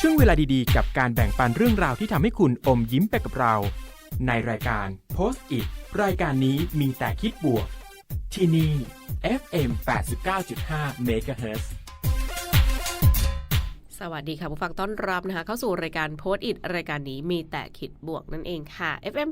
ช่วงเวลาดีๆ กับการแบ่งปันเรื่องราวที่ทำให้คุณอมยิ้มไปกับเรา ในรายการ Post It รายการนี้มีแต่คิดบวก ที่นี่ FM 89.5 MHz สวัสดีค่ะผู้ฟังต้อนรับนะคะ เข้าสู่รายการโพสต์อิดรายการนี้มีแต่คิดบวกนั่นเองค่ะ FM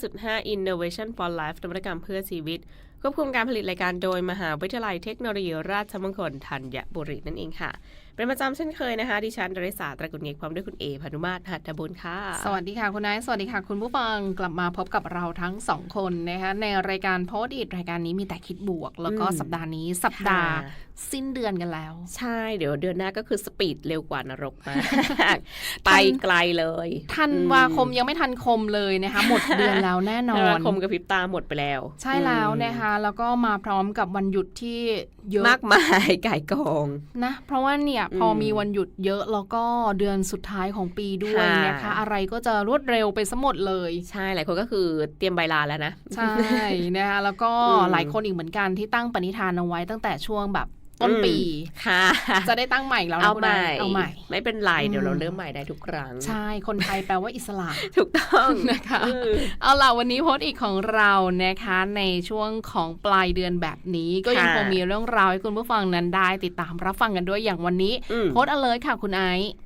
89.5 Innovation for Life นวัตกรรมเพื่อชีวิตควบคุมการผลิตรายการโดยมหาวิทยาลัยเทคโนโลยีราชมงคลธัญบุรีนั่นเองค่ะ เป็นประจำเช่นเคยนะคะ ดิฉันดริษาตระกุลเอกพร้อมด้วยคุณเอพานุมาตรหัตถบุญค่ะ สวัสดีค่ะคุณนายสวัสดีค่ะ คุณผู้ฟังกลับมาพบกับเราทั้งสองคนนะคะในรายการโพสต์อิดรายการนี้มีแต่คิดบวก แล้วก็อืมสัปดาห์นี้สัปดาห์ค่ะ สิ้นเดือนกันแล้ว ใช่เดี๋ยวเดือนหน้าก็คือสปีดเร็วกว่านรกมากไปไกลเลยธันวาคมยังไม่ทันคมเลยนะคะ หมดเดือนแล้วแน่นอธันวานคมกับพริบตาหมดไปแล้ว ใช่แล้วอืมนะคะ แล้วก็มาพร้อมกับวันหยุดที่เยอะมากมายไก่กองนะ เพราะว่าเนี่ยพออมมีวันหยุดเยอะแล้วก็เดือนสุดท้ายของปีด้วยค่ะนะคะ อะไรก็จะรวดเร็วไปซะหมดเลย ใช่หลายคนก็คือเตรียมใบลาแล้วนะ ใช่นะคะแล้วก็อืมหลายคนอีกเหมือนกันที่ตั้งปณิธานเอาไว้ตั้งแต่ช่วงแบบ ต้นปีค่ะ จะได้ตั้งใหม่แล้วนะเอาคุณใหนายม่เอาใหม่ ไม่เป็นไรเดี๋ยวเราอืมเริ่มใหม่ได้ทุกครั้ง ใช่คนไทยแปลว่าอิสระถูกต้องนะคะเออเอาล่ะวันนี้โพสต์อีกของเรานะคะ ในช่วงของปลายเดือนแบบนี้ ก็ยังค่ะคงมีเรื่องราวให้คุณผู้ฟังนั้นได้ ติดตามรับฟังกันด้วยอย่างวันนี้อืมโพสต์เอาเลยค่ะคุณไอซ์อืม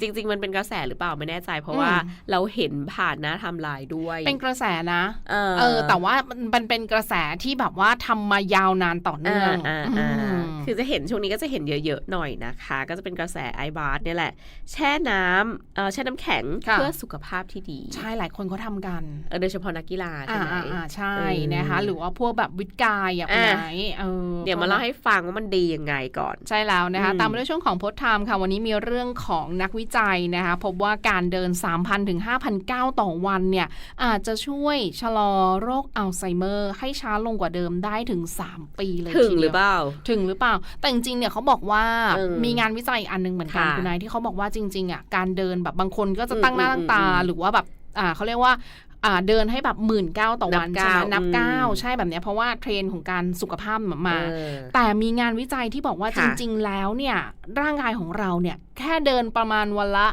จริง ๆ มันเป็นกระแสหรือเปล่าไม่แน่ใจ เพราะว่าอืมเราเห็นผ่านหน้าไทำลายด้วย เป็นกระแสนะเออเออแต่ว่ามันมันเป็นกระแสที่แบบว่าทำมายาวนานต่อเนื่องอ่าอ่าอือ่ามคือจะเห็นช่วงนี้ก็จะเห็นเยอะๆหน่อยนะคะ ก็จะเป็นกระแสไอบาร์เนี่ยแหละ แช่น้ำเออแช่น้ำแข็งค่ะเพื่อสุขภาพที่ดี ใช่หลายคนเขาทำกันเออโดยเฉพาะนักกีฬาใช่อ่าไหมอ่าอ่าใช่เออนะคะ หรือว่าพวกแบบวิทย์กายอะคุณอะไอซ์เออเดี๋ยวมาเล่าให้ฟังว่ามันดียังไงก่อน ใช่แล้วนะคะอืมตามมาด้วยช่วงของโพสต์ไทม์ค่ะวันนี้มีเรื่องของนักวิจัยนะคะพบว่าการเดิน 3,000 ถึง 5,000 ก้าวต่อวันเนี่ยอาจจะช่วยชะลอโรคอัลไซเมอร์ ให้ช้าลงกว่าเดิมได้ถึง 3 ปีเลยถึงทีดียวหรือเปล่า ถึงหรือเปล่า แต่จริงๆเนี่ยเขาบอกว่าอืมมีงานวิจัยอีกอันหนึงเหมือนกันค่ะคุณนายที่เขาบอกว่าจริงๆอะการเดินแบบบางคนก็จะตั้งหน้าอืมตั้งตาอืมอืมหรือว่าแบบอ่าเขาเรียกว่าอ่า เดินให้แบบหมื่นก้าวต่อวันนับใช่ไหมก้าวนับอืมก้าวใช่แบบเนี้ยเพราะว่าเทรนด์ของการสุขภาพมาเออแต่มีงานวิจัยที่บอกว่าจค่ะริง ๆ แล้วเนี่ยร่างกายของเราเนี่ยแค่เดินประมาณวันละ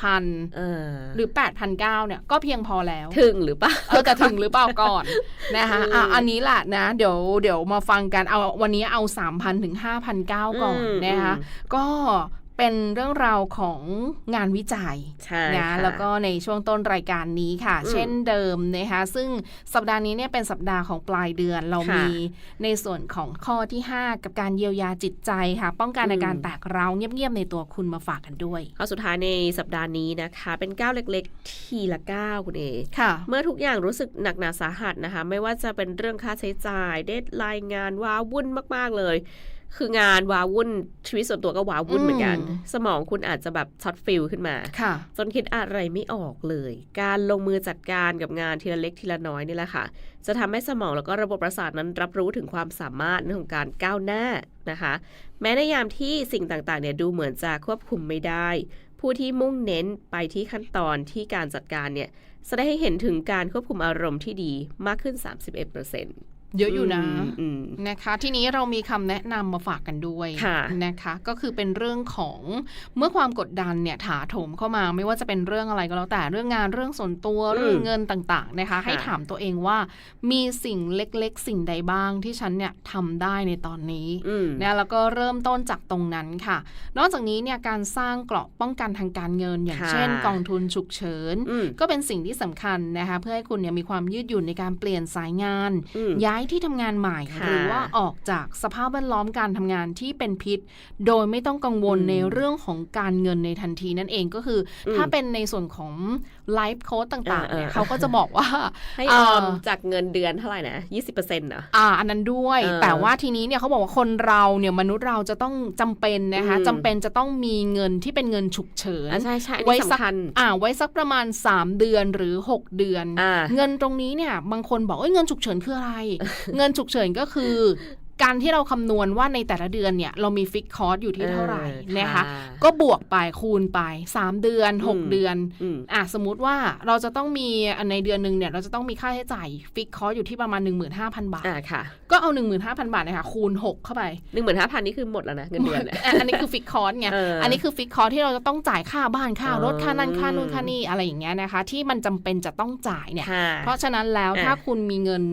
7,000เออหรือ8,009เนี่ยก็เพียงพอแล้ว ถึงหรือเปล่าเออจะถึงหรือเปล่าก่อนนะคะอืมอะอันนี้แหละนะ เดี๋ยวเดี๋ยวมาฟังกันเอาวันนี้เอา3,000ถึง5,009ก่อนอืมนะคะอืมก็ เป็นเรื่องราวของงานวิจัยใช่นะค่ะแล้วก็ในช่วงต้นรายการนี้ค่ะอืมเช่นเดิมนะคะซึ่งสัปดาห์นี้เนี่ยเป็นสัปดาห์ของปลายเดือนเราค่ะมีในส่วนของข้อที่ 5 กับการเยียวยาจิตใจค่ะ ป้องกันอืมอาการแตกร้าวเงียบๆในตัวคุณมาฝากกันด้วยข้อสุดท้ายในสัปดาห์นี้นะคะ เป็นก้าวเล็กๆ ทีละก้าวคุณเอค่ะ เมื่อทุกอย่างรู้สึกหนักหนาสาหัสนะคะ ไม่ว่าจะเป็นเรื่องค่าใช้จ่าย เดทไลน์งานว้าวุ่นมาก ๆเลย คืองานว้าวุ่นชีวิตส่วนตัวก็ว้าวุ่นอืมเหมือนกัน สมองคุณอาจจะแบบช็อตฟิลขึ้นมาค่ะจนคิดอะไรไม่ออกเลย การลงมือจัดการกับงานทีละเล็กทีละน้อยนี่แหละค่ะ จะทำให้สมองแล้วก็ระบบประสาทนั้นรับรู้ถึงความสามารถในเรื่องของการก้าวหน้านะคะ แม้ในยามที่สิ่งต่างๆเนี่ยดูเหมือนจะควบคุมไม่ได้ ผู้ที่มุ่งเน้นไปที่ขั้นตอนที่การจัดการเนี่ยแสดงให้เห็นถึงการควบคุมอารมณ์ที่ดีมากขึ้น 31%เยอะอยู่นะอืมนะคะ ทีนี้เรามีคำแนะนำมาฝากกันด้วยค่ะนะคะ ก็คือเป็นเรื่องของเมื่อความกดดันเนี่ยถาโถมเข้ามาไม่ว่าจะเป็นเรื่องอะไรก็แล้วแต่เรื่องงานเรื่องส่วนตัวอืมเรื่องเงินต่างๆนะคะค่ะให้ถามตัวเองว่ามีสิ่งเล็กๆ สิ่งใดบ้างที่ฉันเนี่ยทำได้ในตอนนี้อืมนะแล้วก็เริ่มต้นจากตรงนั้นค่ะ นอกจากนี้เนี่ยการสร้างเกราะป้องกันทางการเงิน อย่างค่ะเช่น กองทุนฉุกเฉินอืมก็เป็นสิ่งที่สำคัญนะคะ เพื่อให้คุณเนี่ยมีความยืดหยุ่นในการเปลี่ยนสายงานอืมย้ายที่ทำงานใหม่ค่ะหรือว่าออกจากสภาพแวดล้อมการทำงานที่เป็นพิษ โดยไม่ต้องกังวลอืมในเรื่องของการเงินในทันทีนั่นเองก็คืออมถ้าเป็นในส่วนของไลฟ์โค้ดต่างๆเนี่ยเออเออเขาก็จะบอกว่าให้เอ่อออมจากเงินเดือนเท่าไหร่นะ20%เหรออ่าอันนั้นด้วยเออแต่ว่าทีนี้เนี่ยเขาบอกว่าคนเราเนี่ยมนุษย์เราจะต้องจำเป็นนะคะอืมจำเป็นจะต้องมีเงินที่เป็นเงินฉุกเฉินอะใช่ใช่อันไว้นี้สักสำคัญอ่าไว้สักประมาณ 3 เดือนหรือ 6 เดือนอ่าเงินตรงนี้เนี่ยบางคนบอกเอ้ยเงินฉุกเฉินคืออะไรเงินฉุกเฉินก็คือ การที่เราคำนวณว่าในแต่ละเดือนเนี่ย เรามีฟิกคอร์สอยู่ที่เท่าไหร่เออนะคะค่ะก็บวกไปคูณไป 3 เดือนอืม6เดือนอืมอะสมมุติว่าเราจะต้องมีในเดือนหนึ่งเนี่ย เราจะต้องมีค่าใช้จ่ายฟิกคอร์สอยู่ที่ประมาณ 15,000 บาทอ่าค่ะ ก็เอา 15,000 บาทเนี่ยค่ะคูณ 6 เข้าไปหนึ่งหมื่นห้าพันนี่คือหมดแล้วนะเงินเดือนเนี่ยอะอันนี้คือฟิกคอร์สไงเอออัอันนี้คือฟิกคอร์สที่เราจะต้องจ่ายค่าบ้านค่ารถเออค่านั่นค่านู่นค่านี่อะไรอย่างเงี้ยนะคะ ที่มันจำเป็นจะต้องจ่ายเนี่ยค่ะเพราะฉะนั้นแล้วอะถ้าคุณมีเงิน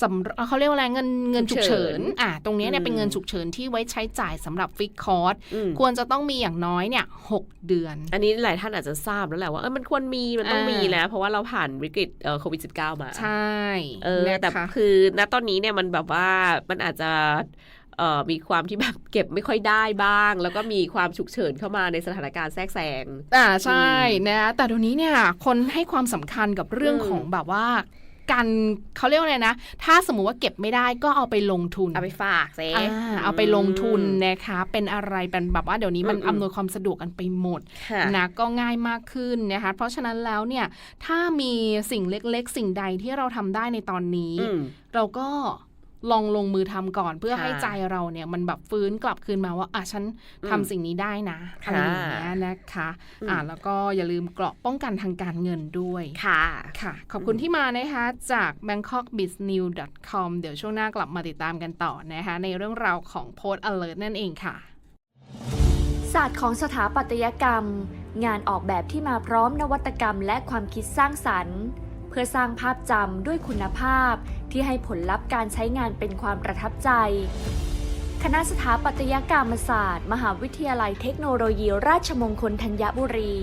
สำเขาเรียกว่าอะไรเงินเงินฉุฉุกกเฉิเฉินนอะตรงเนี้ยเนี่ยอืมเป็นเงินฉุกเฉินที่ไว้ใช้จ่ายสำหรับฟิกคอร์สอืมควรจะต้องมีอย่างน้อยเนี่ยหกเดือน อันนี้หลายท่านอาจจะทราบแล้วแหละว่าเออมันควรมีมันต้องอ่ามีมีแล้ว เพราะว่าเราผ่านวิกฤตเอ่อโควิด -19 มา ใช่เออนะคะแต่คือณตอนนี้เนี่ยมันแบบว่ามันอาจจะเอ่อมีความที่แบบเก็บไม่ค่อยได้บ้าง แล้วก็มีความฉุกเฉินเข้ามาในสถานการณ์แทรกแซงอ่าใช่อืมนะแต่เดี๋ยวนี้เนี่ยคนให้ความสำคัญกับเรื่องอืมของแบบว่า การเขาเรียกว่าอะไรนะ ถ้าสมมุติว่าเก็บไม่ได้ก็เอาไปลงทุน เอาไปฝากเซอ่าเอาไปลงทุนนะคะ เป็นอะไรเป็นแบบว่าเดี๋ยวนี้มันอืมอืมอำนวยความสะดวกกันไปหมดค่ะนะก็ง่ายมากขึ้นนะคะ เพราะฉะนั้นแล้วเนี่ยถ้ามีสิ่งเล็กๆ สิ่งใดที่เราทำได้ในตอนนี้อืมเราก็ ลองลงมือทำก่อนเพื่อค่ะให้ใจเราเนี่ยมันแบบฟื้นกลับคืนมาว่าอะฉันอืมทำสิ่งนี้ได้นะค่ะอะไรอย่างเงี้ยนะคะอืมอ่าแล้วก็อย่าลืมเกราะป้องกันทางการเงินด้วยค่ะค่ะ ขอบคุณที่มานะคะจาก bangkokbiznews.com เดี๋ยวช่วงหน้ากลับมาติดตามกันต่อนะคะในเรื่องราวของ Post Alert นั่นเองค่ะ ศาสตร์ของสถาปัตยกรรม งานออกแบบที่มาพร้อมนวัตกรรมและความคิดสร้างสรรค์เพื่อสร้างภาพจำด้วยคุณภาพ ที่ให้ผลลัพธ์การใช้งานเป็นความประทับใจ คณะสถาปัตยกรรมศาสตร์ มหาวิทยาลัยเทคโนโลยี ราชมงคลธัญบุรี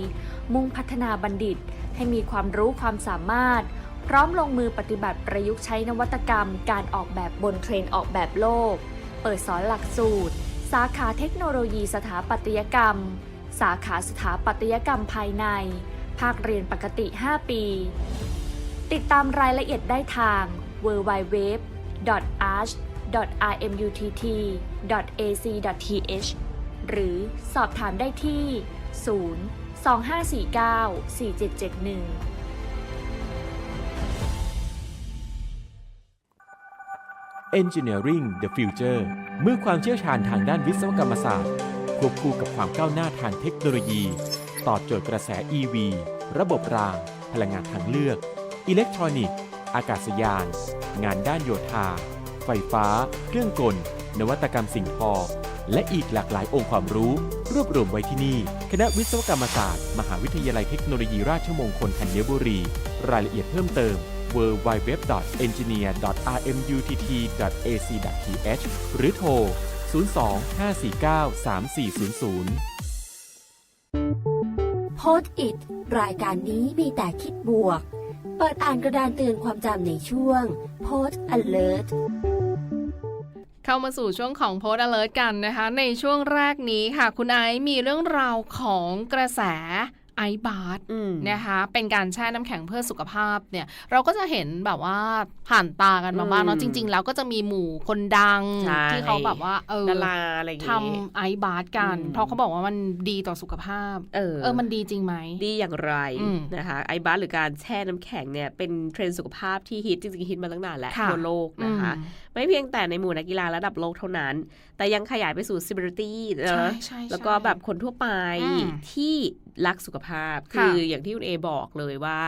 มุ่งพัฒนาบัณฑิต ให้มีความรู้ความสามารถ พร้อมลงมือปฏิบัติประยุกต์ใช้นวัตกรรม การออกแบบบนเทรนออกแบบโลก เปิดสอนหลักสูตร สาขาเทคโนโลยีสถาปัตยกรรม สาขาสถาปัตยกรรมภายในภาคเรียนปกติ 5 ปี ติดตามรายละเอียดได้ทาง www.arch.rmutt.ac.th หรือสอบถามได้ที่ 0 2549 4771 Engineering the Future เมื่อความเชี่ยวชาญทางด้านวิศวกรรมศาสตร์ ควบคู่กับความก้าวหน้าทางเทคโนโลยี ตอบโจทย์กระแส EV ระบบราง พลังงานทางเลือก อิเล็กทรอนิกส์ อากาศยาน งานด้านโยธา ไฟฟ้า เครื่องกล นวัตกรรมสิ่งทอ และอีกหลากหลายองค์ความรู้ รวบรวมไว้ที่นี่ คณะวิศวกรรมศาสตร์ มหาวิทยาลัยเทคโนโลยีราชมงคลธัญบุรี รายละเอียดเพิ่มเติม www.engineer.rmutt.ac.th หรือโทร 02 549 3400โพสอิดรายการนี้มีแต่คิดบวก เปิดอ่านกระดานเตือนความจำในช่วง Post alert เข้ามาสู่ช่วงของ Post Alert กันนะคะ ในช่วงแรกนี้ค่ะ คุณไอซ์มีเรื่องราวของกระแส ไอซ์บาร์อืมนะคะเป็นการแช่น้ำแข็งเพื่อสุขภาพเนี่ยเราก็จะเห็นแบบว่าผ่านตากันมาบ้างเนาะอืมจริง ๆ แล้วก็จะมีหมู่คนดังใช่ที่เขาแบบว่าเออดาราอะไรอย่างทงี้ำไอซ์บาร์กันอืมเพราะเขาบอกว่ามันดีต่อสุขภาพ เออเออมันดีจริงไหมดีอย่างไรอืมนะคะไอบัสหรือการแช่น้ำแข็งเนี่ยเป็นเทรนด์สุขภาพที่ฮิตจริงๆฮิตมาตั้งนานแล้วค่ะทั่วโลกนะคะอืม ไม่เพียงแต่ในหมู่นักกีฬาระดับโลกเท่านั้น แต่ยังขยายไปสู่ celebrity เนใช่อะใช่แล้วก็แบบคนทั่วไปอืมที่รักสุขภาพค่ะคืออย่างที่คุณเอบอกเลยว่า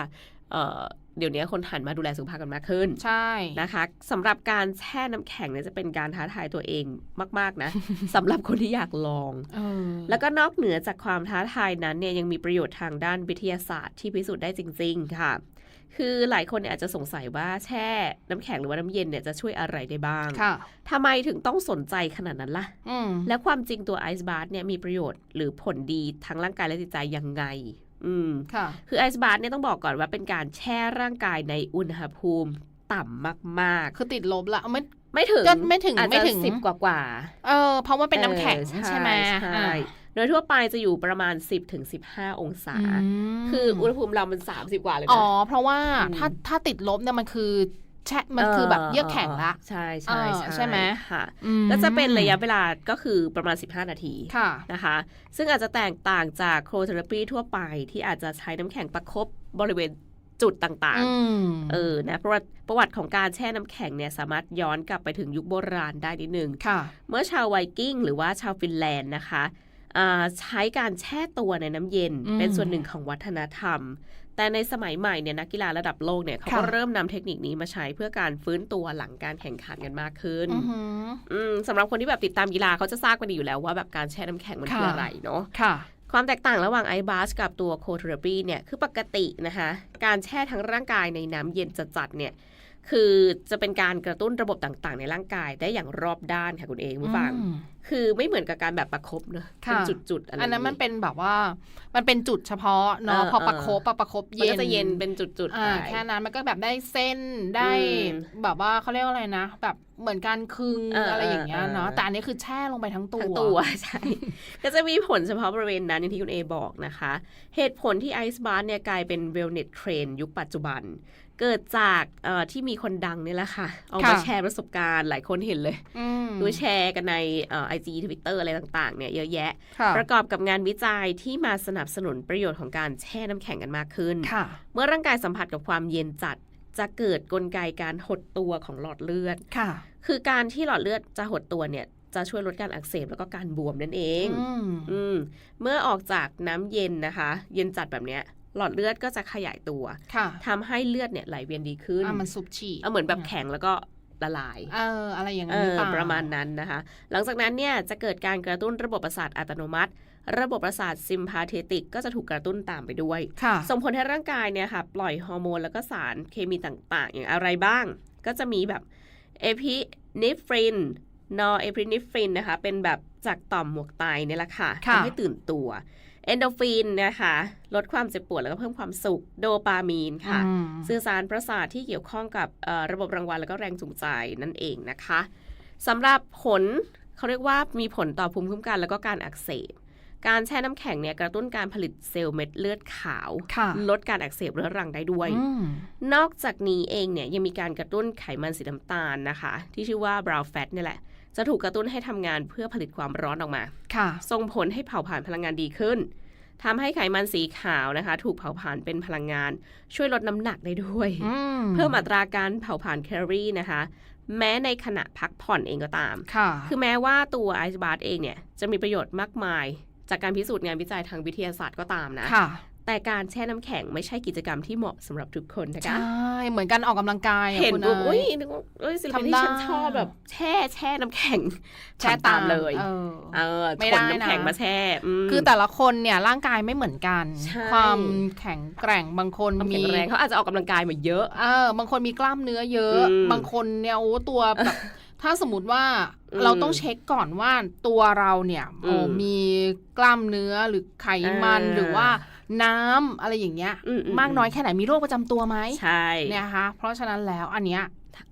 เอ่อเดี๋ยวนี้คนหันมาดูแลสุขภาพกันมากขึ้น ใช่นะคะสำหรับการแช่น้ำแข็งเนี่ยจะเป็นการท้าทายตัวเองมาก ๆ นะสำหรับคนที่อยากลองเออแล้วก็นอกเหนือจากความท้าทายนั้นเนี่ยยังมีประโยชน์ทางด้านวิทยาศาสตร์ที่พิสูจน์ได้จริง ๆ ค่ะ คือหลายคนเนี่ยอาจจะสงสัยว่าแช่น้ำแข็งหรือว่าน้ำเย็นเนี่ยจะช่วยอะไรได้บ้างค่ะทำไมถึงต้องสนใจขนาดนั้นล่ะอืมและความจริงตัวไอซ์บาร์เนี่ยมีประโยชน์หรือผลดีทั้งร่างกายและจิตใจยังไง อืมค่ะ คือไอซ์บาร์เนี่ยต้องบอกก่อนว่าเป็นการแช่ร่างกายในอุณหภูมิต่ำมากคือติดลบละไม่ๆไม่ถึงก็ไม่ถึงอาจไม่จะถึงสิบกว่ากว่าๆเออเพราะว่าเป็นน้ำแข็งเออใช่ไหมใช่อ่าโดยทั่วไปจะอยู่ประมาณ 10ถึง15 องศามคืออุณหภูมิเรามัน 30 กว่าเลยอ๋นะอเพราะว่าอืมถ้าถ้าติดลบเนี่ยมันคือ แช่มันคือแบบเยือกแข็งละใช่ใช่เออใช่ไหมค่ะอืมก็จะเป็นระยะเวลาก็คือประมาณ 15 นาทีค่ะนะคะ ซึ่งอาจจะแตกต่างจากโครเทอราปีทั่วไปที่อาจจะใช้น้ำแข็งประคบบริเวณจุดต่างอืมๆเออ นะประวัติประวัติของการแช่น้ำแข็งเนี่ยสามารถย้อนกลับไปถึงยุคโบราณได้นิดนึงค่ะเมื่อชาวไวกิ้งหรือว่าชาวฟินแลนด์นะคะอ่าใช้การแช่ตัวในน้ำเย็นอืมเป็นส่วนหนึ่งของวัฒนธรรม แต่ในสมัยใหม่เนี่ยนักกีฬาระดับโลกเนี่ยเขาก็ค่ะเริ่มนำเทคนิคนี้มาใช้เพื่อการฟื้นตัวหลังการแข่งขันกันมากขึ้นอือหืออืมสำหรับคนที่แบบติดตามกีฬาเขาจะทราบกันดีอยู่แล้วว่าแบบการแช่น้ำแข็งมันคือค่ะอะไรเนาะค่ะความแตกต่างระหว่างไอบาสกับตัวโคเทอราปีเนี่ยคือปกตินะคะ การแช่ทั้งร่างกายในน้ำเย็นจัดๆเนี่ย คือจะเป็นการกระตุ้นระบบต่างๆ ในร่างกายได้อย่างรอบด้านค่ะคุณเองผู้ฟังอืมคือไม่เหมือนกับการแบบประคบเนอะค่ะเป็นจุดๆอะไรอันนั้นมันย่างเป็นแบบว่า มันเป็นจุดเฉพาะเนาะเออพอประเออคบปะประคบมันเย็นก็จะเย็นเป็นจุดๆอ่าไปแค่นั้นมันก็แบบได้เส้นได้อืมแบบว่าเขาเรียกว่าอะไรนะ แบบเหมือนการคึงเออออะไรอย่างเงี้ยเออเนาะแต่อันนี้คือแช่ลงไปทั้งตัวทั้งตัวใช่ก็จะมีผลเฉพาะบริเวณนั้นอย่างที่คุณเอบอกนะคะ เหตุผลที่ไอซ์บาร์เนี่ยกลายเป็นเวลเน s เทรนยุคปัจจุบัน เกิดจากเอ่อที่มีคนดังเนี่ยแหละค่ะ เอามาค่ะแชร์ประสบการณ์หลายคนเห็นเลยอืมดูแชร์กันในไอจีทวิตเตอร์อะไรต่าง ๆ เนี่ยเยอะแยะค่ะประกอบกับงานวิจัยที่มาสนับสนุนประโยชน์ของการแช่น้ำแข็งกันมากขึ้นค่ะเมื่อร่างกายสัมผัสกับความเย็นจัดจะเกิดกลไกการหดตัวของหลอดเลือดค่ะ คือการที่หลอดเลือดจะหดตัวเนี่ยจะช่วยลดการอักเสบแล้วก็การบวมนั่นเองอืมอืมเมื่อออกจากน้ำเย็นนะคะ เย็นจัดแบบเนี้ย หลอดเลือดก็จะขยายตัวค่ะทำให้เลือดเนี่ยไหลเวียนดีขึ้นอะมันซุบฉีดเอาเหมือนแบบแข็งแล้วก็ละลาย เออ อะไรอย่างเอนั้นหรืออเปล่าประมาณนั้นนะคะ หลังจากนั้นเนี่ยจะเกิดการกระตุ้นระบบประสาทอัตโนมัติ ระบบประสาทซิมพาเทติกก็จะถูกกระตุ้นตามไปด้วยค่ะส่งผลให้ร่างกายเนี่ยค่ะ ปล่อยฮอร์โมนแล้วก็สารเคมีต่างๆ อย่างอะไรบ้าง ก็จะมีแบบเอพินิฟริน นอเอพินิฟรินนะคะ เป็นแบบจากต่อมหมวกไตเนี่ยแหละค่ะค่ะทำให้ตื่นตัว เอนโดฟินนะคะลดความเจ็บปวดแล้วก็เพิ่มความสุขโดปามีนค่ะอืมสื่อสารประสาทที่เกี่ยวข้องกับเอ่อระบบรางวัลแล้วก็แรงจูงใจนั่นเองนะคะสำหรับผลเขาเรียกว่ามีผลต่อภูมิคุ้มกันแล้วก็การอักเสบการแช่น้ำแข็งเนี่ยกระตุ้นการผลิตเซลล์เม็ดเลือดขาวค่ะลดการอักเสบเรื้อรังได้ด้วยอืมนอกจากนี้เองเนี่ยยังมีการกระตุ้นไขมันสีน้ำตาลนะคะ ที่ชื่อว่า brown fat เนี่ยแหละ จะถูกกระตุ้นให้ทำงานเพื่อผลิตความร้อนออกมา ค่ะ ส่งผลให้เผาผลาญพลังงานดีขึ้นทำให้ไขมันสีขาวนะคะ ถูกเผาผลาญเป็นพลังงาน ช่วยลดน้ำหนักได้ด้วยอืมเพิ่มอัตราการเผาผลาญแคลอรี่นะคะ แม้ในขณะพักผ่อนเองก็ตาม ค่ะ คือแม้ว่าตัวไอซ์บาร์เองเนี่ยจะมีประโยชน์มากมาย จากการพิสูจน์งานวิจัยทางวิทยาศาสตร์ก็ตามนะ ค่ะ แต่การแช่น้ำแข็งไม่ใช่กิจกรรมที่เหมาะสำหรับทุกคนนะใช่คะเหมือนกันออกกำลังกายอะเห็นคุณปุ๊บเอ๋อุ้ยยนึกว่าเอ้ยศิลปินทำที่ได้ฉันชอบแบบแช่แช่น้ำแข็ง แช่ทำตามเลย เออเออไม่ขได้นนะน้ำแข็งมาแช่มคือแต่ละคนเนี่ยร่างกายไม่เหมือนกันใช่ความแข็งแกร่งบางคนความมีแข็งแรงเขาอาจจะออกกำลังกายมาเยอะ เออ บางคนมีกล้ามเนื้อเยอะอืมบางคนเนี่ยโอ้ตัวแบบถ้าสมมติว่าอืมเราต้องเช็คก่อนว่าตัวเราเนี่ยโอ้อืมมีกล้ามเนื้อหรือไขมันอ่าหรือว่า น้ำอะไรอย่างเงี้ยอืมอืมมากน้อยแค่ไหนมีโรคประจำตัวไหมใช่เนี่ยนะคะเพราะฉะนั้นแล้วอันเนี้ย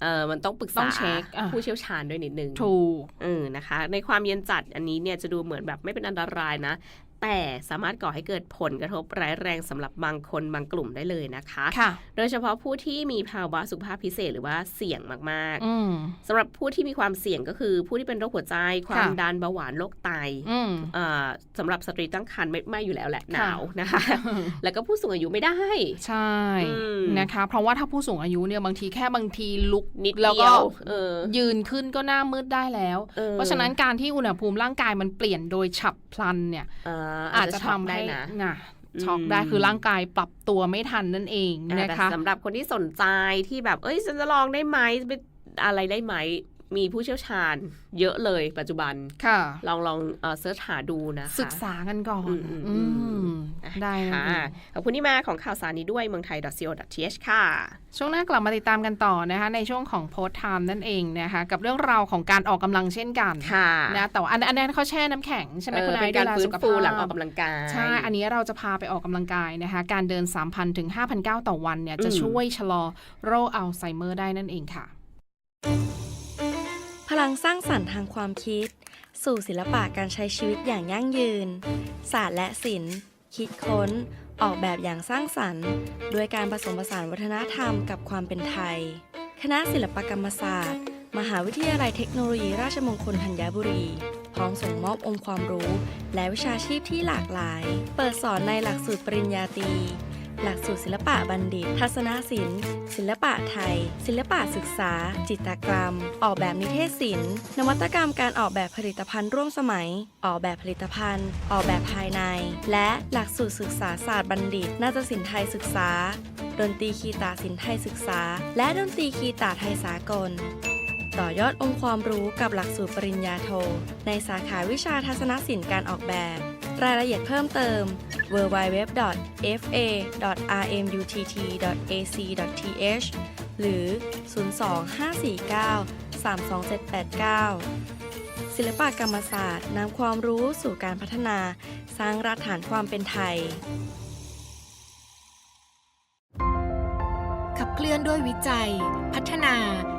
เออมันต้องปรึกต้ษาองเช็คอะผู้เชี่ยวชาญด้วยนิดนึงถูกเออนะคะ ในความเย็นจัดอันนี้เนี่ยจะดูเหมือนแบบไม่เป็นอันตรายนะ แต่สามารถก่อให้เกิดผลกระทบร้ายแรงสำหรับบางคนบางกลุ่มได้เลยนะคะค่ะ โดยเฉพาะผู้ที่มีภาวะสุขภาพพิเศษหรือว่าเสี่ยงมากอืมๆสำหรับผู้ที่มีความเสี่ยงก็คือ ผู้ที่เป็นโรคหัวใจ ความค่ะดันเบาหวานโรคไตอืมอ่าสำหรับสตรีตั้งครรภ์ไม่ไม่อยู่แล้วแหละหค่ะนาวนะคะ แล้วก็ผู้สูงอายุไม่ได้ ใช่อืมนะคะ เพราะว่าถ้าผู้สูงอายุเนี่ยบางทีแค่บางทีลุกนิดแล้วเดีก็ยวเออยืนขึ้นก็หน้ามืดได้แล้วออเพราะฉะนั้นการที่อุณหภูมิร่างกายมันเปลี่ยนโดยฉับพลันเนี่ยเอ่ออาอาจจจะจะช็อกทำได้ให้นะน่ะช็อกอืมได้คือร่างกายปรับตัวไม่ทันนั่นเองอ่านะแต่คะสำหรับคนที่สนใจที่แบบ เอ้ยฉันจะลองได้ไหมจะไปอะไรได้ไหม มีผู้เชี่ยวชาญเยอะเลยปัจจุบันค่ะ ลองลองเอ่อเสิร์ชหาดูนะคะศึกษากันก่อนอืมอืมอือืมมได้นั่นค่ะเองขอบคุณที่มาของข่าวสารนี้ด้วยเมืองไทย .co.th ค่ะ ช่วงหน้ากลับมาติดตามกันต่อนะคะ ในช่วงของโพส t ไทม์นั่นเองนะคะ กับเรื่องราวของการออกกำลังเช่นกันค่ะนะแต่ว่าอันอันนั้นเขาแช่น้ำแข็งใช่ไหมเออคุณนายเป็นการดูแลฟื้สุนขฟูภาพหลังออกกำลังกายใช่อันนี้เราจะพาไปออกกำลังกายนะคะ การเดิน 3,000ถึง5,900ต่อวันเนี่ยจะอืมช่วยชะลอโรคอัลไซเมอร์ได้นั่นเองค่ะพ ลังสร้างสรรค์ทางความคิด สู่ศิลปะการใช้ชีวิตอย่างยั่งยืน ศาสตร์และศิลป์ คิดค้น ออกแบบอย่างสร้างสรรค์ด้วยการผสมผสานวัฒนธรรมกับความเป็นไทย คณะศิลปกรรมศาสตร์ มหาวิทยาลัยเทคโนโลยีราชมงคลธัญบุรีพร้อมส่งมอบองค์ความรู้ และวิชาชีพที่หลากหลาย เปิดสอนในหลักสูตรปริญญาตรี หลักสูตรศิลปะบัณฑิต ทัศนศิลป์ ศิลปะไทย ศิลปะศึกษา จิตรกรรม ออกแบบนิเทศศิลป์ นวัตกรรมการออกแบบผลิตภัณฑ์ร่วมสมัย ออกแบบผลิตภัณฑ์ ออกแบบภายใน และหลักสูตรศึกษาศาสตร์บัณฑิต นาฏศิลป์ไทยศึกษา ดนตรีคีตาศิลป์ไทยศึกษา และดนตรีคีตาไทยสากลต่อยอดองค์ความรู้กับหลักสูตรปริญญาโท ในสาขาวิชาทัศนศิลป์การออกแบบ รายละเอียดเพิ่มเติม www.fa.rmutt.ac.th หรือ 025493279 ศิลปกรรมศาสตร์นำความรู้สู่การพัฒนา สร้างรากฐานความเป็นไทย ขับเคลื่อนด้วยวิจัย พัฒนา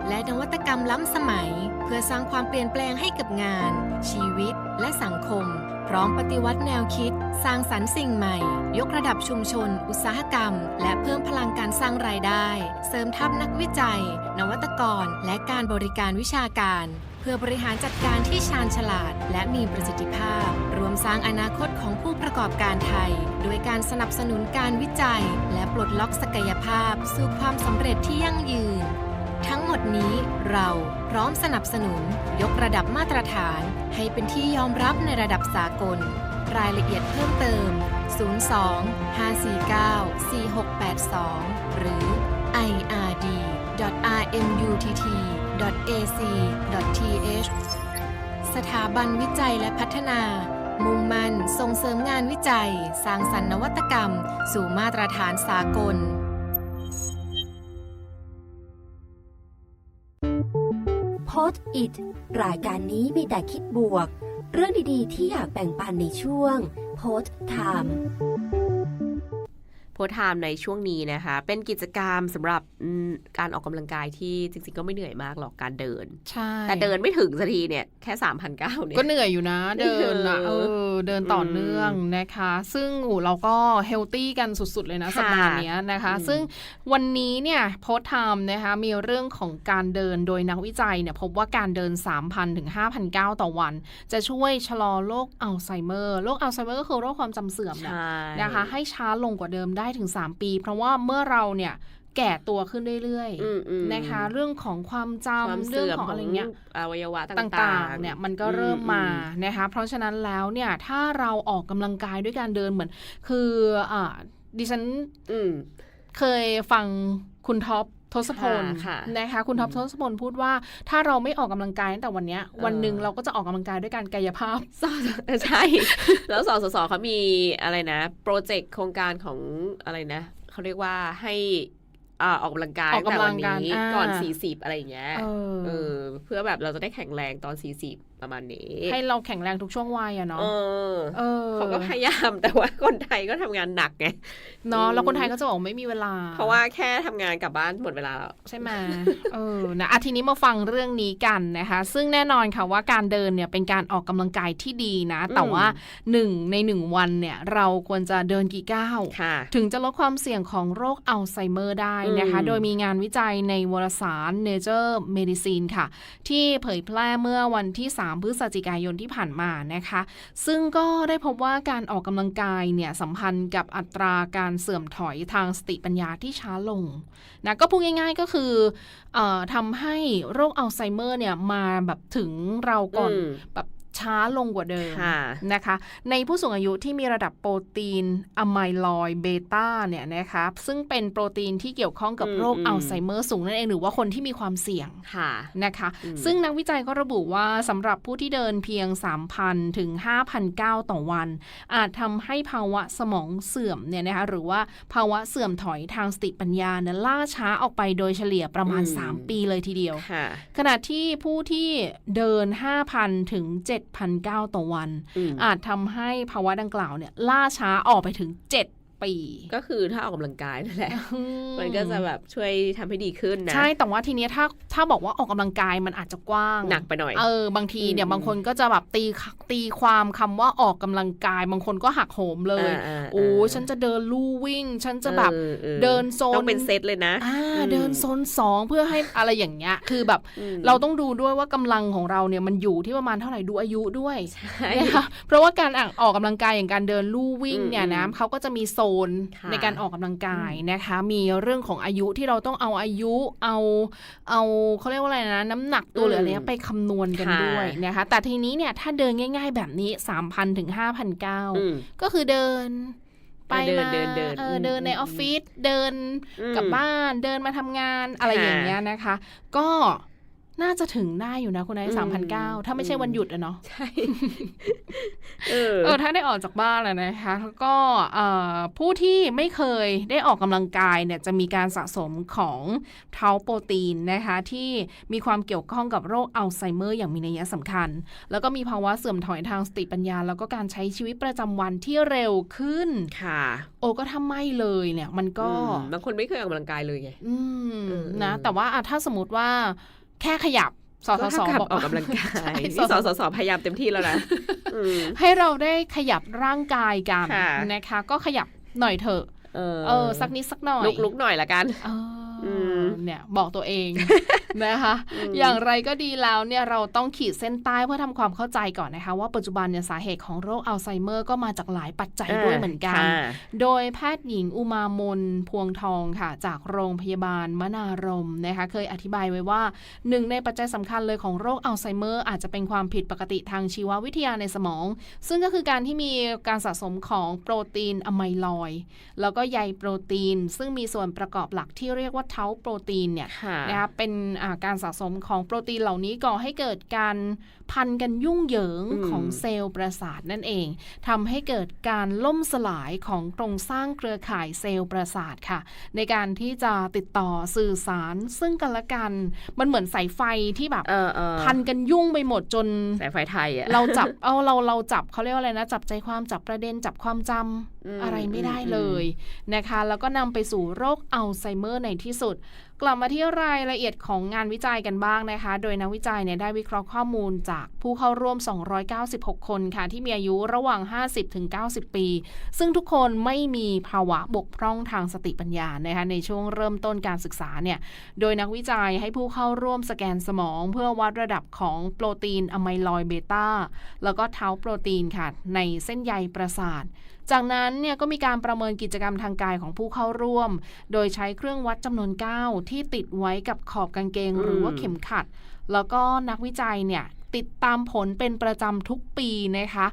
และนวัตกรรมล้ำสมัย เพื่อสร้างความเปลี่ยนแปลงให้กับงาน ชีวิต และสังคม พร้อมปฏิวัติแนวคิด สร้างสรรค์สิ่งใหม่ ยกระดับชุมชน อุตสาหกรรม และเพิ่มพลังการสร้างรายได้ เสริมทัพนักวิจัย นวัตกร และการบริการวิชาการ เพื่อบริหารจัดการที่ชาญฉลาด และมีประสิทธิภาพ รวมสร้างอนาคตของผู้ประกอบการไทย โดยการสนับสนุนการวิจัย และปลดล็อกศักยภาพ สู่ความสำเร็จที่ยั่งยืน ทั้งหมดนี้เราพร้อมสนับสนุนยกระดับมาตรฐาน ให้เป็นที่ยอมรับในระดับสากล รายละเอียดเพิ่มเติม 02 549 4682 หรือ ird.rmutt.ac.th สถาบันวิจัยและพัฒนา มุ่งมั่นส่งเสริมงานวิจัย สร้างสรรค์นวัตกรรม สู่มาตรฐานสากล โพสต์อิดรายการนี้มีแต่คิดบวก เรื่องดีๆ ที่อยากแบ่งปันในช่วงโพสต์ไทม์ โพสไทม์ในช่วงนี้นะคะ เป็นกิจกรรมสำหรับอืมการออกกำลังกายที่จริงๆ ก็ไม่เหนื่อยมากหรอกการเดิน ใช่ แต่เดินไม่ถึงสักทีเนี่ยแค่3,900เนี่ย ก็เหนื่อยอยู่นะ เดินอะเอเอออเดินต่อเนื่องนะคะ ซึ่งอูเราก็เฮลตี้กันสุดๆ เลยนะค่ะสัปดาห์เนี้ยนะคะอืมซึ่งวันนี้เนี่ยโพสต์ไทม์นะคะมีเรื่องของการเดินโดยนักวิจัยเนี่ยพบว่าการเดิน 3,000ถึง5,009ต่อวัน จะช่วยชะลอโรคอัลไซเมอร์โรคอัลไซเมอร์ก็คือโรคความจำเสื่อมนะใช่นะคะให้ช้าลงกว่าเดิมได้ถึง 3 ปี เพราะว่าเมื่อเราเนี่ยแก่ตัวขึ้นเรื่อยอืมอืมๆนะคะ เรื่องของความความจำเรื่เสื่อมของขออะไรงเงี้ยอวัยวะตต่า่างๆๆเนี่ยมันก็เริ่มมาอืนะคะ เพราะฉะนั้นแล้วเนี่ยถ้าเราออกกำลังกายด้วยการเดินเหมือน คืออ่าดิฉันอืมเคยฟังคุณท็อป ทศพลค่ะค่ะนะคะคุณท็อปทศพลพูดว่าถ้าเราไม่ออกกำลังกายตั้งแต่วันเนี้ยวันหนึ่งเออเราก็จะออกกำลังกายด้วยการกายภาพสสใช่ แล้วสสสเขามีอะไรนะ โปรเจกต์โครงการของอะไรนะเขาเรียกว่าให้ อ่าออกกำลังกายออกกำลังตั้แต่วันนี้อ่าก่อน40อะไรอย่างเงี้ยเออเออ เพื่อแบบเราจะได้แข็งแรงตอน40ประมาณนี้ ให้เราแข็งแรงทุกช่วงวัยอะเนาะเออเออเขาก็พยายามแต่ว่าคนไทยก็ทำงานหนักไงเนาะแล้วอืมคนไทยก็จะบอกไม่มีเวลา เพราะว่าแค่ทำงานกลับบ้านหมดเวลาแล้วใช่ไหมเออนะอาทีนี้มาฟังเรื่องนี้กันนะคะ ซึ่งแน่นอนค่ะว่าการเดินเนี่ยเป็นการออกกำลังกายที่ดีนะ แต่อืมว่าหนึ่งในหนึ่งวันเนี่ย เราควรจะเดินกี่ก้าวค่ะถึงจะลดความเสี่ยงของโรคอัลไซเมอร์ได้นะคะอืมโดยมีงานวิจัยในวารสาร Nature Medicine ค่ะ ที่เผยแพร่เมื่อวันที่ 3 พฤศจิกายนที่ผ่านมานะคะ ซึ่งก็ได้พบว่าการออกกำลังกายเนี่ยสัมพันธ์กับอัตราการเสื่อมถอยทางสติปัญญาที่ช้าลงนะก็พูดง่ายๆก็คือเออทำให้โรคอัลไซเมอร์เนี่ยมาแบบถึงเราก่อนอืมแบบ ช้าลงกว่าเดิมค่ะนะคะ ในผู้สูงอายุที่มีระดับโปรตีนอะไมลอยเบต้าเนี่ยนะคะซึ่งเป็นโปรตีนที่เกี่ยวข้องกับอืมโรคอืมอัลไซเมอร์สูงนั่นเองหรือว่าคนที่มีความเสี่ยงค่ะนะคะอืมซึ่งนักวิจัยก็ระบุว่าสำหรับผู้ที่เดินเพียง 3,000 ถึง 5,000ก้าวต่อวัน อาจทำให้ภาวะสมองเสื่อมเนี่ยนะคะหรือว่าภาวะเสื่อมถอยทางสติปัญญาเนี่ยล่าช้าออกไปโดยเฉลี่ยประมาณ 3 ปีเลยทีเดียวค่ะขณะที่ผู้ที่เดิน 5,000 ถึง7,000ก้าวต่อวันอืมอาจทำให้ภาวะดังกล่าวเนี่ยล่าช้าออกไปถึง7 ปี ก็คือถ้าออกกำลังกายนั่นแหละอืมันก็จะแบบช่วยทำให้ดีขึ้นนะ ใช่ แต่ว่าทีเนี้ยถ้าถ้าบอกว่าออกกำลังกายมันอาจจะกว้าง หนักไปหน่อย เออ บางทีเนี่ยอืมบางคนก็จะแบบตีตีความคำว่าออกกำลังกาย บางคนก็หักโหมเลยาาโอ้าฉันจะเดินลู่วิ่ง ฉันจะแบบออออเดินโซนต้องเป็นเซตเลยนะอ่าอืมเดินโซนสองเพื่อให้อะไรอย่างเงี้ย คือแบบอืมเราต้องดูด้วยว่ากำลังของเราเนี่ยมันอยู่ที่ประมาณเท่าไหร่ดูอายุด้วยใช่นะคะเพราะว่าการอะออกกำลังกายอย่างการเดินลู่วิ่งเนี่ยนะอืมเขาก็จะมีโซนค่ะในการออกกำลังกายนะคะ มีเรื่องของอายุที่เราต้องเอาอายุเอาเอาเขาเรียกว่าอะไรนะ น้ำหนักตัวหรืออะไรเงี้ยไปคำนวณกันค่ะด้วยนะคะ แต่ทีนี้เนี่ยถ้าเดินง่าย ๆ แบบนี้3,000ถึงอืม5,900ก็คือเดินไปเดินมาเดินเดินเอออมเดินในอืมออฟฟิศเดินอืมกลับบ้านเดินมาทำงานอะไรค่ะอย่างเงี้ยนะคะ ก็ น่าจะถึงได้อยู่นะคุณนายอืมสามพันเก้าถ้าไม่ใช่อืมวันหยุดอะเนาะใช่เออเออถ้าได้ออกจากบ้านแล้วนะคะแล้วก็เอ่อผู้ที่ไม่เคยได้ออกกำลังกายเนี่ยจะมีการสะสมของเทาโปรตีนนะคะที่มีความเกี่ยวข้องกับโรคอัลไซเมอร์อย่างมีนัยสำคัญ แล้วก็มีภาวะเสื่อมถอยทางสติปัญญา แล้วก็การใช้ชีวิตประจำวันที่เร็วขึ้นค่ะ โอ้ก็ถ้าไม่เลยเนี่ยมันก็อืมบางคนไม่เคยออกกำลังกายเลยไงอืมเออนะเออแต่ว่าอะถ้าสมมติว่า แค่ขยับสสก็สเท่ากับบอกออกกำลังกาใช่ยนี่สสสพยายามเต็มที่แล้วนะอืมให้เราได้ขยับร่างกายกันค่ะนะคะ ก็ขยับหน่อยเถอะเออเออสักนิดสักหน่อยลุกลุกหน่อยละกัน เอออมเนี่ยบอกตัวเองนะคะอืมอย่างไรก็ดีแล้วเนี่ยเราต้องขีดเส้นใต้เพื่อทำความเข้าใจก่อนนะคะ ว่าปัจจุบันเนี่ยสาเหตุของโรคอัลไซเมอร์ก็มาจากหลายปัจจัยด้วยเหมือนกันค่ะโดยแพทย์หญิงอุมามนพวงทองค่ะ จากโรงพยาบาลมนารมนะคะเคยอธิบายไว้ว่าหนึ่งในปัจจัยสำคัญเลยของโรคอัลไซเมอร์ อาจจะเป็นความผิดปกติทางชีววิทยาในสมอง ซึ่งก็คือการที่มีการสะสมของโปรตีนอะไมลอยด์แล้วก็ใยโปรตีน ซึ่งมีส่วนประกอบหลักที่เรียกว่าเทาโปรตีนเนี่ยนะคะเป็นการสะสมของโปรตีนเหล่านี้ก่อให้เกิดการพันกันยุ่งเหยิงอของเซลล์ประสาทนั่นเองทำให้เกิดการล่มสลายของโครงสร้างเครือข่ายเซลล์ประสาทค่ะ ในการที่จะติดต่อสื่อสารซึ่งกันและกัน มันเหมือนสายไฟที่แบบพันกันยุ่งไปหมดจนสายไฟไทยอะเราจับเอาเราเราจับเขาเรียกว่าอะไรนะจับใจความจับประเด็นจับความจำอืมอะไรไม่ได้เลยนะคะ แล้วก็นำไปสู่โรคอัลไซเมอร์ในที่สุดกลับมาที่รายละเอียดของงานวิจัยกันบ้างนะคะ โดยนักวิจัยเนี่ยได้วิเคราะห์ข้อมูลจากผู้เข้าร่วม 296 คนค่ะ ที่มีอายุระหว่าง 50-90 ปี ซึ่งทุกคนไม่มีภาวะบกพร่องทางสติปัญญานะคะในช่วงเริ่มต้นการศึกษาเนี่ย โดยนักวิจัยให้ผู้เข้าร่วมสแกนสมอง เพื่อวัดระดับของโปรตีนอะไมลอยเบต้าแล้วก็เท้าโปรตีนค่ะในเส้นใยประสาท จากนั้นเนี่ยก็มีการประเมินกิจกรรมทางกายของผู้เข้าร่วม โดยใช้เครื่องวัดจำนวนก้าวที่ติดไว้กับขอบกางเกงหรือว่าเข็มขัด แล้วก็นักวิจัยเนี่ยติดตามผลเป็นประจำทุกปีนะคะ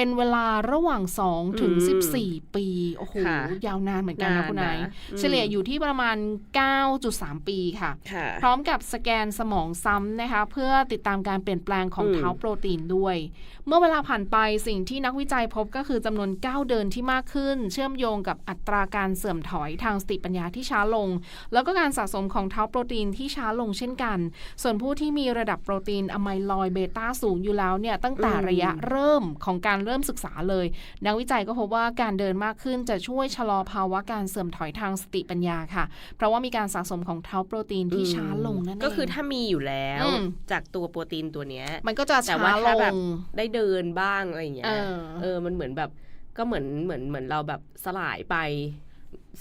เป็นเวลาระหว่าง 2 ถึงอืม14 ปี โอ้โหค่ะยาวนานเหมือนกันนะคุณนายนานนะอืมเฉลี่ยอยู่ที่ประมาณ 9.3 ปีค่ะค่ะ พร้อมกับสแกนสมองซ้ำนะคะ เพื่อติดตามการเปลี่ยนแปลงของอืมเท้าโปรตีนด้วย เมื่อเวลาผ่านไปสิ่งที่นักวิจัยพบก็คือจำนวนก้าวเดินที่มากขึ้น เชื่อมโยงกับอัตราการเสื่อมถอยทางสติปัญญาที่ช้าลง แล้วก็การสะสมของเท้าโปรตีนที่ช้าลงเช่นกัน ส่วนผู้ที่มีระดับโปรตีนอะไมลอยด์เบต้าสูงอยู่แล้วเนี่ยตั้งแต่อืมระยะเริ่มของการเริ่มศึกษาเลยนักวิจัยก็พบว่าการเดินมากขึ้นจะช่วยชะลอภาวะการเสื่อมถอยทางสติปัญญาค่ะ เพราะว่ามีการสะสมของเท้าโปรตีนที่ช้าลงนั่นเองก็คือถ้ามีอยู่แล้วอืมจากตัวโปรตีนตัวเนี้ย มันก็จะแต่ช้าว่าลถ้าแบบงได้เดินบ้างอะไรอย่างเงี้ยเออเออมันเหมือนแบบก็เหมือนเหมือนเหมือนเราแบบสลายไป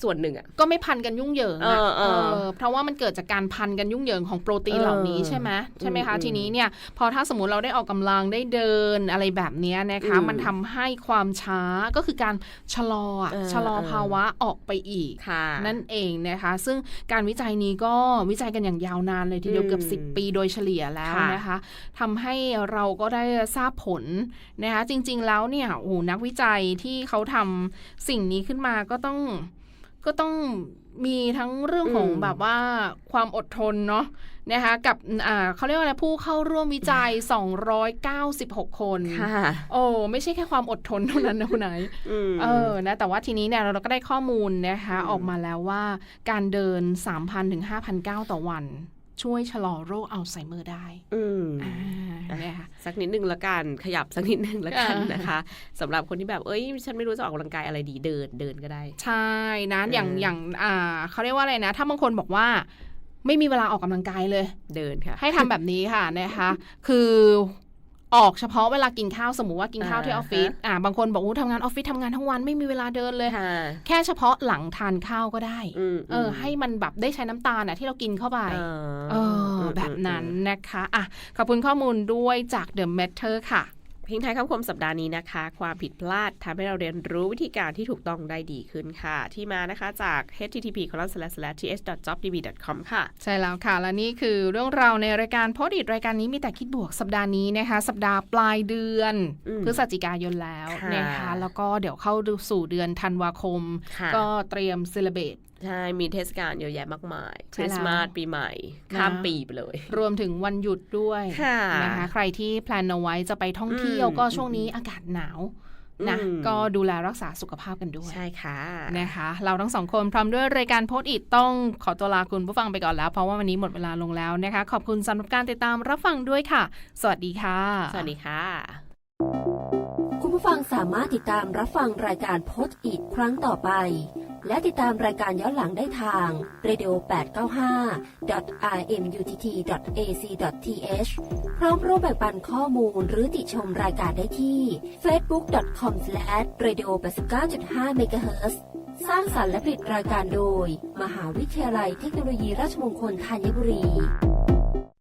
ส่วนหนึ่งอะก็ไม่พันกันยุ่งเหยิงอะเออเออเออเพราะว่ามันเกิดจากการพันกันยุ่งเหยิงของโปรตีนเออเหล่านี้ใช่ไหมใช่ไหมคะอืมทีนี้เนี่ยพอถ้าสมมติเราได้ออกกำลังได้เดินอะไรแบบเนี้ยนะคะอืมมันทำให้ความช้าก็คือการชะลออะเออชะลอเออภาวะออกไปอีกค่ะนั่นเองนะคะ ซึ่งการวิจัยนี้ก็วิจัยกันอย่างยาวนานเลยทีเดียวอืมเกือบ 10 ปีโดยเฉลี่ยแล้วค่ะนะคะทำให้เราก็ได้ทราบผลนะคะ จริง ๆ แล้วเนี่ยโอ้โหนักวิจัยที่เขาทำสิ่งนี้ขึ้นมาก็ต้อง ก็ต้องมีทั้งเรื่องของอืมแบบว่าความอดทนเนาะนะคะกับอ่าเขาเรียกว่าอะไรผู้เข้าร่วมวิจัย 296 คนค่ะโอ้ไม่ใช่แค่ความอดทนเท่านั้นนะคุณไหนายมเออนะแต่ว่าทีนี้เนี่ยเราก็ได้ข้อมูลนะคะอืมออกมาแล้วว่าการเดิน 3,000ถึง5,009 ต่อวัน ช่วยชะลอโรคอัลไซเมอร์ได้ อืมอ่านะคะสักนิดนึงละกัน ขยับสักนิดนึงละกันอ่านนะคะสำหรับคนที่แบบเอ้ย ฉันไม่รู้จะออกกำลังกายอะไรดีเดินเดินก็ได้ ใช่นะอย่างเออออย่างอ่าเขาเรียกว่าอะไรนะ ถ้าบางคนบอกว่าไม่มีเวลาออกกำลังกายเลย เดินค่ะ ให้ทำแบบนี้ค่ะนะคะ คือ ออกเฉพาะเวลากินข้าวสมมติว่ากินข้าวที่ออ่าอฟฟิศฮะอ่าบางคนบอกว่าทำงานออฟฟิศทำงานทั้งวันไม่มีเวลาเดินเลยค่ะแค่เฉพาะหลังทานข้าวก็ได้มเออ ให้มันแบบได้ใช้น้ำตาลอะที่เรากินเข้าไปเอเออมแบบนั้นนะคะอะขอบคุณข้อมูลด้วยจาก The Matter ค่ะ พิงท้ายคำคมสัปดาห์นี้นะคะ ความผิดพลาดทำให้เราเรียนรู้วิธีการที่ถูกต้องได้ดีขึ้นค่ะ ที่มานะคะจาก http th.jobdb.com ค่ะ ใช่แล้วค่ะ และนี่คือเรื่องราวในรายการโพสต์อิทรายการนี้มีแต่คิดบวกสัปดาห์นี้นะคะ สัปดาห์ปลายเดือนอืมพฤศจิกายนแล้วค่ะนะคะ แล้วก็เดี๋ยวเข้าสู่เดือนธันวาคมค่ะก็เตรียมเซเลเบต ใช่ มีเทศกาลเยอะแยะมากมายใช่คริสต์มาสแล้วปีใหม่นะข้ามปีไปเลย รวมถึงวันหยุดด้วยค่ะนะคะใครที่แพลนเอาไว้จะไปท่องเที่ยวอืมก็ช่วงนี้อากาศหนาวนะอืมก็ดูแลรักษาสุขภาพกันด้วย ใช่ค่ะนะคะ เราทั้งสองคนพร้อมด้วยรายการโพสต์อิทต้องขอตัวลาคุณผู้ฟังไปก่อนแล้ว เพราะว่าวันนี้หมดเวลาลงแล้วนะคะ ขอบคุณสำหรับการติดตามรับฟังด้วยค่ะ สวัสดีค่ะ สวัสดีค่ะ คุณผู้ฟังสามารถติดตามรับฟังรายการโพสต์อีกครั้งต่อไป และติดตามรายการย้อนหลังได้ทาง radio 895 rmutt.ac.th พร้อมร่วมแบ่งปันข้อมูลหรือติชมรายการได้ที่ facebook.com/radio 89.5 MHz สร้างสรรค์และผลิตรายการโดย มหาวิทยาลัยเทคโนโลยีราชมงคลธัญบุรี